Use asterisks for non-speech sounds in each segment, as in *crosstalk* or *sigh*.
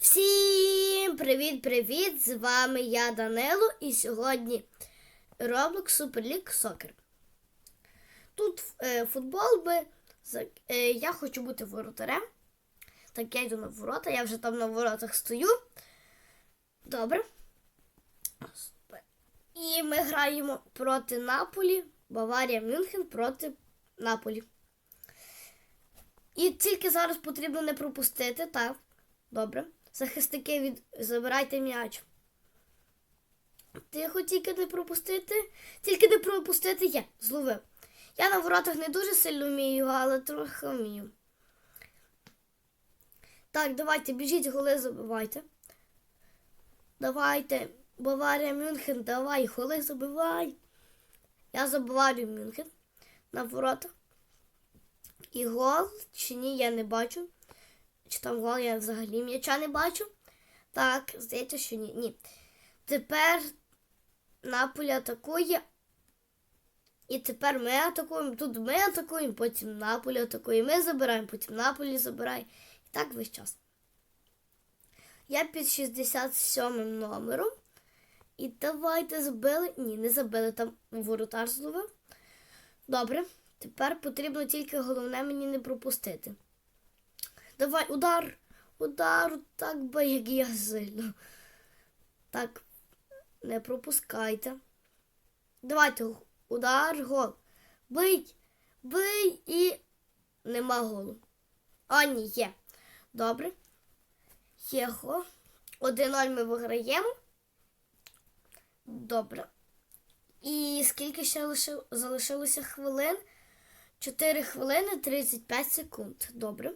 Всім привіт-привіт! З вами я Данило і сьогодні Roblox Super League Soccer. Тут е, футбол би. Е, я хочу бути воротарем. Так, я йду на ворота, я вже там на воротах стою. Добре. І ми граємо проти Наполі, Баварія Мюнхен проти Наполі. І тільки зараз потрібно не пропустити, так. Добре. Захисники від... забирайте м'яч. Тихо, тільки не пропустити. Тільки не пропустити є. Зловив. Я на воротах не дуже сильно вмію, але трохи вмію. Так, давайте, біжіть, голи забивайте. Давайте. Баварія Мюнхен, давай, голи забивай. Я забиваю Мюнхен на воротах. І гол, чи ні, я не бачу. Чи там гол я взагалі м'яча не бачу. Так, здається, що ні. Ні. Тепер Наполі атакує. І тепер ми атакуємо. Тут ми атакуємо, потім Наполі атакує. Ми забираємо, потім Наполі забирає. І так весь час. Я під 67 номером. І давайте забили. Ні, не забили, там воротар зловив. Добре. Тепер потрібно тільки головне мені не пропустити. Давай, удар! Удар, так би, як я сильно. Так, не пропускайте. Давайте, удар, гол. Бий, бий і нема голу. А, ні, є. Добре. Є гол. 1-0 ми виграємо. Добре. І скільки ще лиши- залишилося хвилин? 4 хвилини 35 секунд. Добре.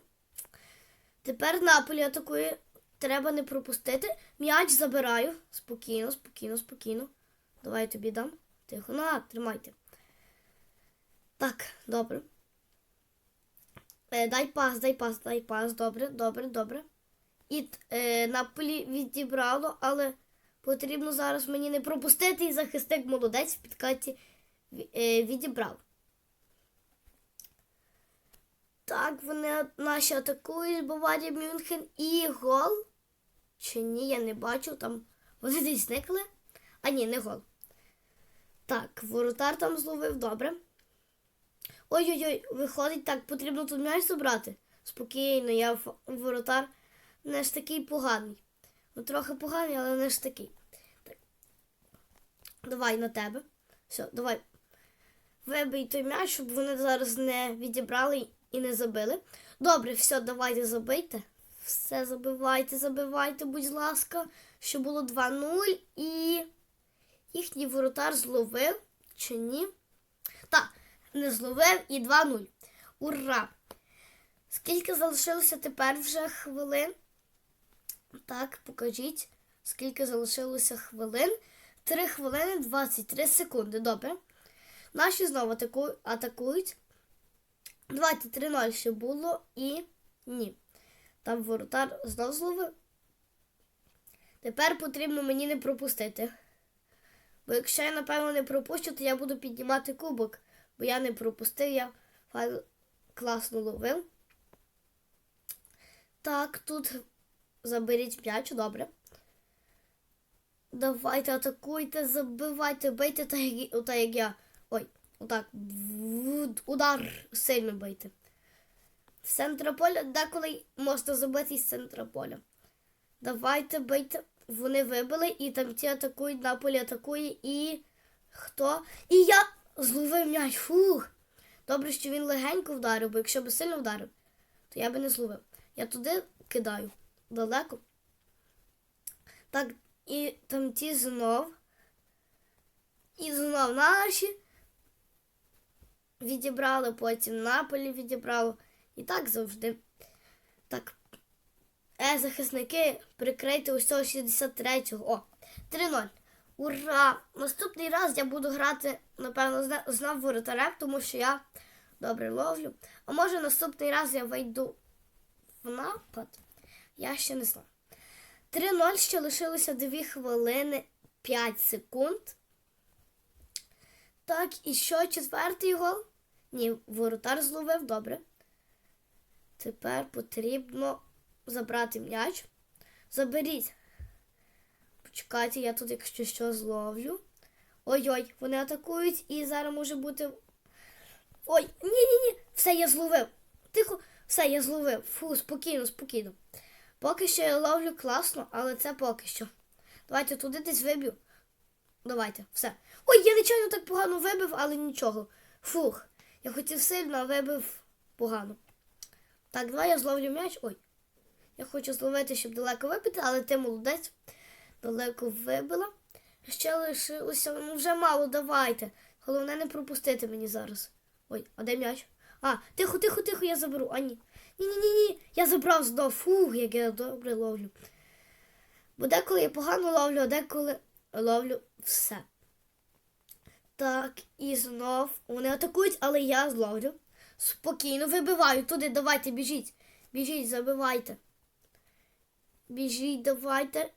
Тепер Наполі атакує. Треба не пропустити. М'яч забираю. Спокійно, спокійно, спокійно. Давай тобі дам. Тихо, на, тримайте. Так, добре. Е, дай пас, дай пас, дай пас. Добре, добре, добре. І е, Наполі відібрало, але потрібно зараз мені не пропустити і захисник молодець в підкаті е, відібрав. Так, вони наші атакують Баварія Мюнхен і гол. Чи ні, я не бачу. Там вони десь зникли. А ні, не гол. Так, воротар там зловив, добре. Ой-ой-ой, виходить, так, потрібно тут м'яч забрати. Спокійно, я воротар не ж такий поганий. Ну, трохи поганий, але не ж такий. Так. Давай на тебе. Все, давай. Вибий той м'яч, щоб вони зараз не відібрали і не забили. Добре, все, давайте забийте. Все забивайте, забивайте, будь ласка, що було 2-0 і їхній воротар зловив чи ні? Так, не зловив і 2-0. Ура! Скільки залишилося тепер вже хвилин? Так, покажіть, скільки залишилося хвилин. 3 хвилини 23 секунди. Добре. Наші знову атакують. 23-0 ще було і ні. Там воротар знов зловив. Тепер потрібно мені не пропустити. Бо якщо я, напевно, не пропущу, то я буду піднімати кубок. Бо я не пропустив, я файл класно ловив. Так, тут заберіть м'яч, добре. Давайте атакуйте, забивайте, бийте так, як, я. Ой, отак. Удар сильно бийте. З центра поля деколи можна забити з центра поля. Давайте бийте. Вони вибили і там ті атакують, Наполі атакує і хто? І я зловив м'яч. Фух. Добре, що він легенько вдарив, бо якщо б сильно вдарив, то я би не зловив. Я туди кидаю далеко. Так, і там ті знов. І знов наші відібрали, потім Наполі відібрало. І так завжди. Так. Е, захисники, прикрийте ось цього 63-го. О, 3-0. Ура! Наступний раз я буду грати, напевно, знов воротарем, тому що я добре ловлю. А може наступний раз я вийду в напад? Я ще не знаю. 3-0, ще лишилося 2 хвилини 5 секунд. Так, і що, четвертий гол? Ні, воротар зловив, добре. Тепер потрібно забрати м'яч. Заберіть. Почекайте, я тут, якщо що, зловлю. Ой-ой, вони атакують і зараз може бути. Ой, ні-ні-ні, все, я зловив. Тихо, все, я зловив. Фу, спокійно, спокійно. Поки що я ловлю класно, але це поки що. Давайте туди десь виб'ю. Давайте, все. Ой, я нечайно так погано вибив, але нічого. Фух, я хотів сильно, а вибив погано. Так, давай я зловлю м'яч. Ой. Я хочу зловити, щоб далеко вибити, але ти молодець. Далеко вибила. Ще лишилося, ну вже мало, давайте. Головне не пропустити мені зараз. Ой, а де м'яч? А, тихо, тихо, тихо, я заберу. А ні. Ні-ні-ні, я забрав знов. Фух, як я добре ловлю. Бо деколи я погано ловлю, а деколи ловлю все. Так, і знов вони атакують, але я зловлю. Спокійно вибиваю туди, давайте, біжіть. Біжіть, забивайте. Біжіть, давайте.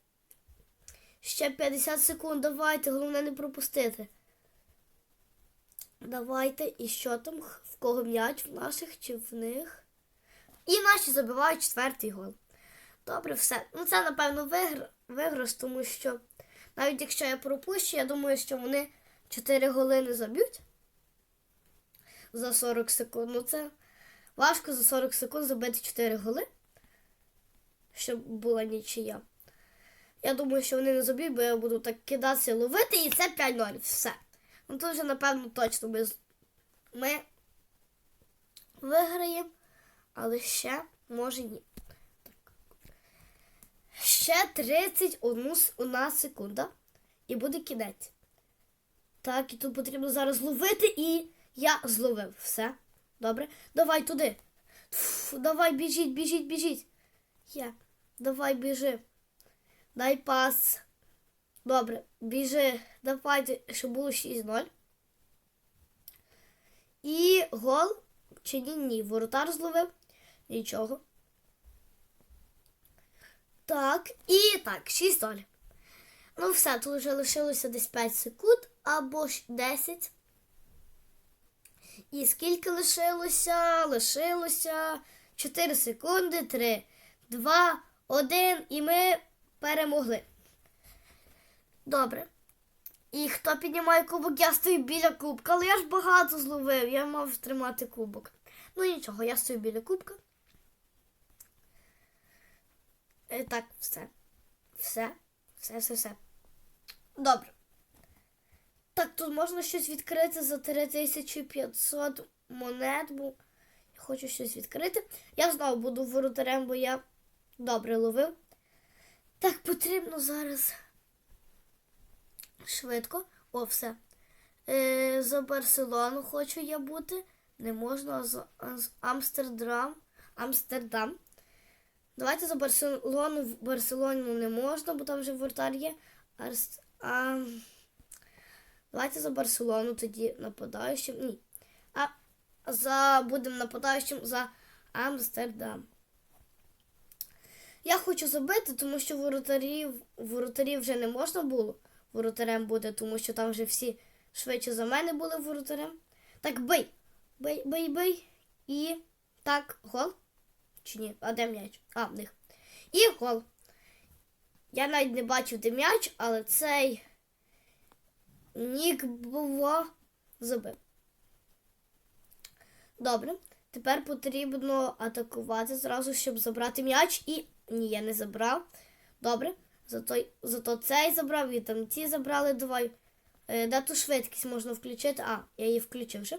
Ще 50 секунд, давайте, головне не пропустити. Давайте, і що там? В кого м'яч? В наших чи в них? І наші забивають четвертий гол. Добре, все. Ну це, напевно, вигр... виграш, тому що навіть якщо я пропущу, я думаю, що вони 4 голи не заб'ють за 40 секунд. Ну це важко за 40 секунд забити 4 голи, щоб була нічия. Я думаю, що вони не заб'ють, бо я буду так кидатися ловити, і це 5-0. Все. Ну тут вже, напевно, точно ми, ми виграємо, але ще може ні. Ще 31 с- одна секунда і буде кінець. Так, і тут потрібно зараз ловити, і я зловив. Все. Добре. Давай туди. Фу, давай, біжіть, біжіть, біжіть. Є. Давай, біжи. Дай пас. Добре, біжи. Давайте, щоб було 6-0. І гол. Чи ні, ні. Воротар зловив. Нічого. Так, і так, 6-0. Ну, все, тут вже лишилося десь 5 секунд або ж 10. І скільки лишилося? Лишилося 4 секунди, 3, 2, 1, і ми перемогли. Добре. І хто піднімає кубок, я стою біля кубка, але я ж багато зловив, я мав тримати кубок. Ну нічого, я стою біля кубка. Е, так, все. Все, все, все, все. Добре. Так, тут можна щось відкрити за 3500 монет, бо я хочу щось відкрити. Я знову буду воротарем, бо я добре ловив. Так, потрібно зараз швидко. О, все. Е, за Барселону хочу я бути. Не можна а за Амстердам. Амстердам. Давайте за Барселону. В Барселону не можна, бо там вже вратар є. Арс... А... Давайте за Барселону тоді нападаючим. Ні. А за будемо нападаючим за Амстердам. Я хочу забити, тому що воротарів, воротарів вже не можна було воротарем бути, тому що там вже всі швидше за мене були воротарем. Так, бий. Бий, бий, бий. І так, гол. Чи ні? А де м'яч? А, в них. І гол. Я навіть не бачив, де м'яч, але цей нік було забив. Добре. Тепер потрібно атакувати зразу, щоб забрати м'яч. І ні, я не забрав. Добре. Зато, зато цей забрав і там ті забрали. Давай. Е, де ту швидкість можна включити? А, я її включив вже.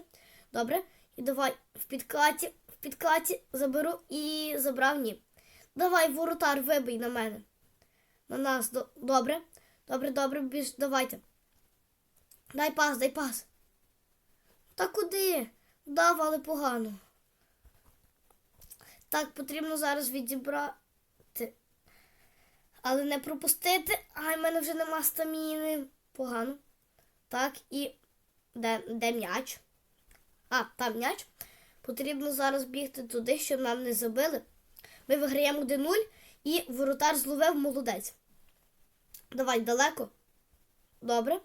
Добре. І давай в підкаті, в підкаті заберу і забрав ні. Давай, воротар, вибий на мене. На нас. Добре. Добре, добре, біж. Давайте. Дай пас, дай пас. Та куди? Дав, але погано. Так, потрібно зараз відібрати. Але не пропустити. Ай, в мене вже нема стаміни. Погано. Так, і де, де м'яч? А, там м'яч. Потрібно зараз бігти туди, щоб нам не забили. Ми виграємо 1-0 і воротар зловив молодець. Давай далеко. Добре.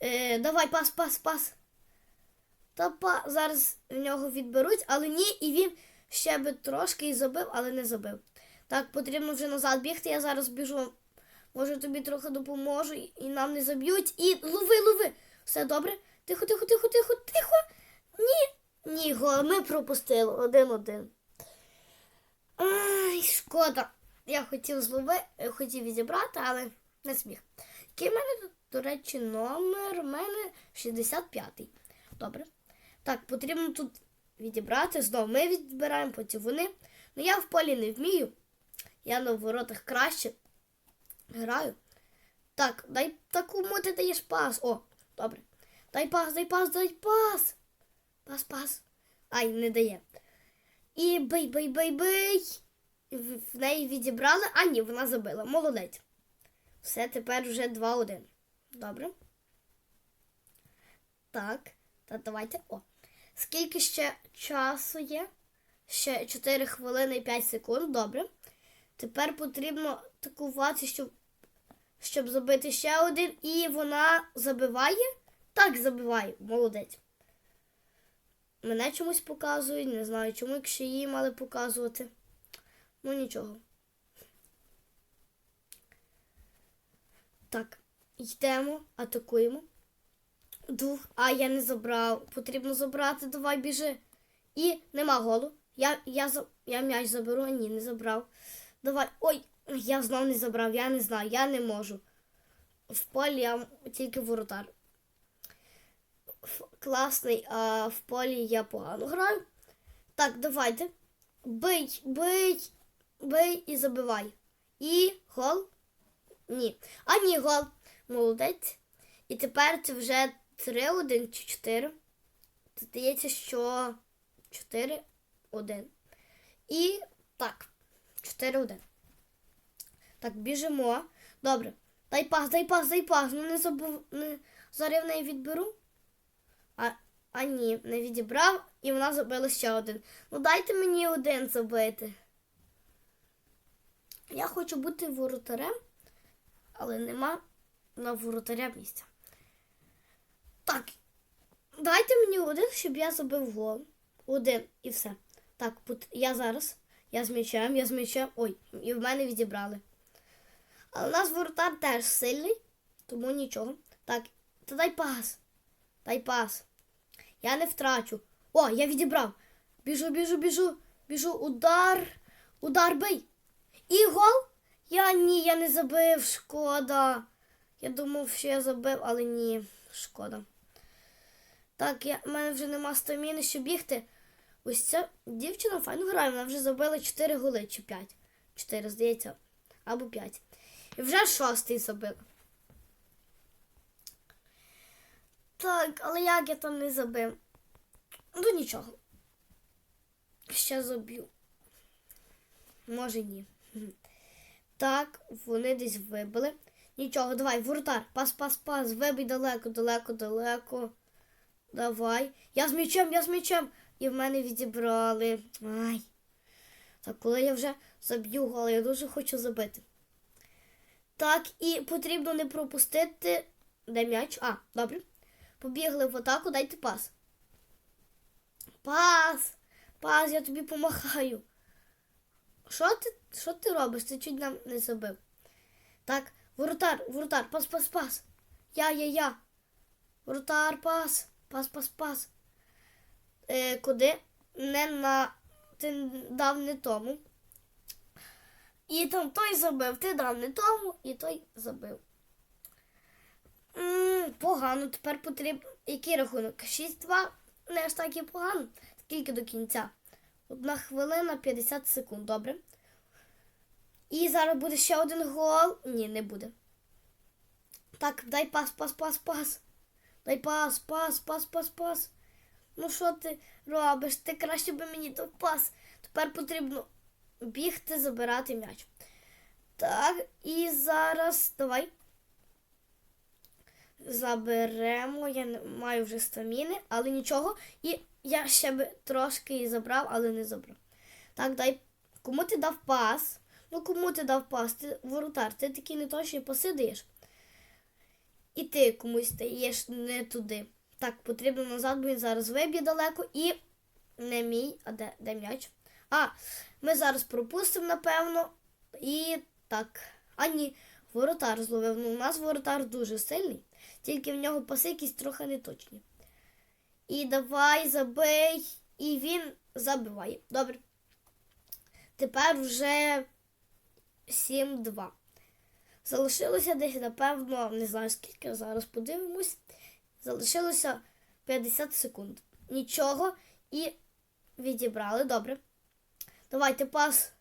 Е, давай, пас, пас, пас. Та па, зараз в нього відберуть, але ні, і він ще би трошки і забив, але не забив. Так, потрібно вже назад бігти. Я зараз біжу. Може тобі трохи допоможу і нам не заб'ють. І лови, лови! Все добре? Тихо, тихо, тихо, тихо, тихо. Ні. Ні, гол, ми пропустили один-один. Ай, шкода. Я хотів злови, хотів відібрати, але не зміг. Який мене тут, до речі, номер? У мене 65-й. Добре. Так, потрібно тут відібрати. Знову ми відбираємо, потім вони. Ну я в полі не вмію. Я на воротах краще граю. Так, дай так кому ти даєш пас. О, добре. Дай пас, дай пас, дай пас. Пас, пас. Ай, не дає. І бий, бий, бий, бий. В в неї відібрали. А, ні, вона забила. Молодець. Все, тепер вже 2-1. Добре. Так. Та давайте. О. Скільки ще часу є? Ще 4 хвилини і 5 секунд. Добре. Тепер потрібно атакувати, щоб, щоб забити ще один. І вона забиває? Так, забиває. Молодець. Мене чомусь показують, не знаю чому, якщо її мали показувати. Ну нічого. Так, йдемо, атакуємо. Дух, а я не забрав. Потрібно забрати, давай біжи. І нема голу. Я, я, я м'яч заберу, а ні, не забрав. Давай. Ой, я знов не забрав, я не знаю, я не можу. В полі я тільки воротар. Класний, а в полі я погано граю. Так, давайте. Бий, бий, бий і забивай. І гол? Ні. А ні, гол. Молодець. І тепер це вже 3-1 чи 4. Здається, що 4-1. І так. 4-1. Так, біжимо. Добре. Дай пас, дай пас, дай пас. Ну не забув. Не... Зараз неї відберу. А, а ні, не відібрав, і вона забила ще один. Ну дайте мені один забити. Я хочу бути воротарем, але нема на воротаря місця. Так. Дайте мені один, щоб я забив гол. Один і все. Так, я зараз. Я з м'ячем, я з м'ячем. Ой, і в мене відібрали. Але у нас воротар теж сильний, тому нічого. Так, то дай пас. Дай пас. Я не втрачу. О, я відібрав. Біжу, біжу, біжу, біжу. Удар. Удар бий. І гол? Я ні, я не забив. Шкода. Я думав, що я забив, але ні, шкода. Так, я, в мене вже нема стаміни, щоб бігти. Ось ця дівчина файно грає, вона вже забила 4 голи чи 5. 4, здається, або 5. І вже шостий забила. Так, але як я там не забив? Ну нічого. Ще заб'ю. Може ні. *laughs* Так, вони десь вибили. Нічого, давай, воротар. Пас, пас, пас. Вибий далеко, далеко, далеко. Давай. Я з м'ячем, я з м'ячем. І в мене відібрали. Ай. Так, коли я вже заб'ю гол, я дуже хочу забити. Так, і потрібно не пропустити. Де м'яч? А, добре. Побігли в атаку, дайте пас. Пас! Пас, я тобі помахаю. Що ти, що ти робиш? Ти чуть нам не забив. Так, воротар, воротар, пас, пас, пас. Я, я, я. Воротар, пас, пас, пас, пас. Е, куди? Не на. Ти дав не тому. І там той забив, ти дав не тому, і той забив. М, погано, тепер потрібно. Який рахунок? 6-2. Не аж так і погано. Скільки до кінця? Одна хвилина 50 секунд, добре. І зараз буде ще один гол. Ні, не буде. Так, дай пас, пас, пас, пас. Дай пас, пас, пас, пас, пас. Ну що ти робиш? Ти краще би мені дав пас. Тепер потрібно бігти, забирати м'яч. Так, і зараз давай. Заберемо. Я не маю вже стаміни, але нічого. І я ще би трошки забрав, але не забрав. Так, дай. Кому ти дав пас? Ну, кому ти дав пас? Ти воротар, ти такі не точні паси даєш. І ти комусь даєш не туди. Так, потрібно назад, бо він зараз виб'є далеко і не мій. А де, де м'яч? А, ми зараз пропустимо, напевно. І так. А ні, воротар зловив. Ну, у нас воротар дуже сильний, тільки в нього паси якісь трохи неточні. І давай забий. І він забиває. Добре. Тепер вже 7-2. Залишилося десь, напевно, не знаю скільки, зараз подивимось. Залишилося 50 секунд. Нічого. І відібрали. Добре. Давайте пас.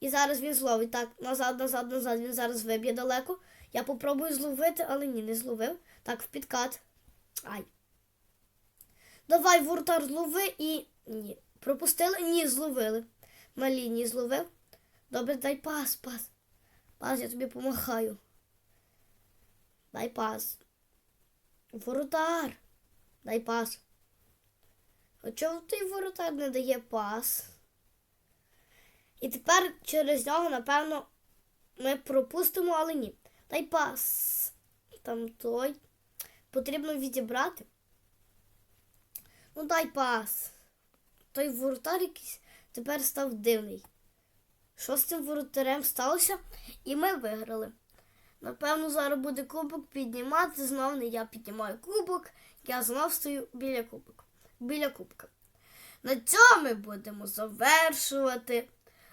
І зараз він зловить. Так, назад, назад, назад. Він зараз виб'є далеко. Я попробую зловити, але ні, не зловив. Так, в підкат. Ай. Давай, вуртар, злови і. Ні. Пропустили? Ні, зловили. На лінії зловив. Добре, дай пас, пас. Пас, я тобі помахаю. Дай пас. Воротар. Дай пас. А чому той воротар не дає пас? І тепер через нього, напевно, ми пропустимо, але ні. Дай пас. Там той. Потрібно відібрати. Ну дай пас. Той воротар якийсь тепер став дивний. Цим воротарем сталося? І ми виграли. Напевно, зараз буде кубок піднімати. Знов не я піднімаю кубок, я знов стою біля кубок. Біля кубка. На цьому ми будемо завершувати.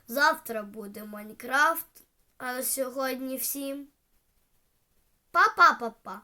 Завтра буде Майнкрафт. А на сьогодні всім. Па-па-па-па.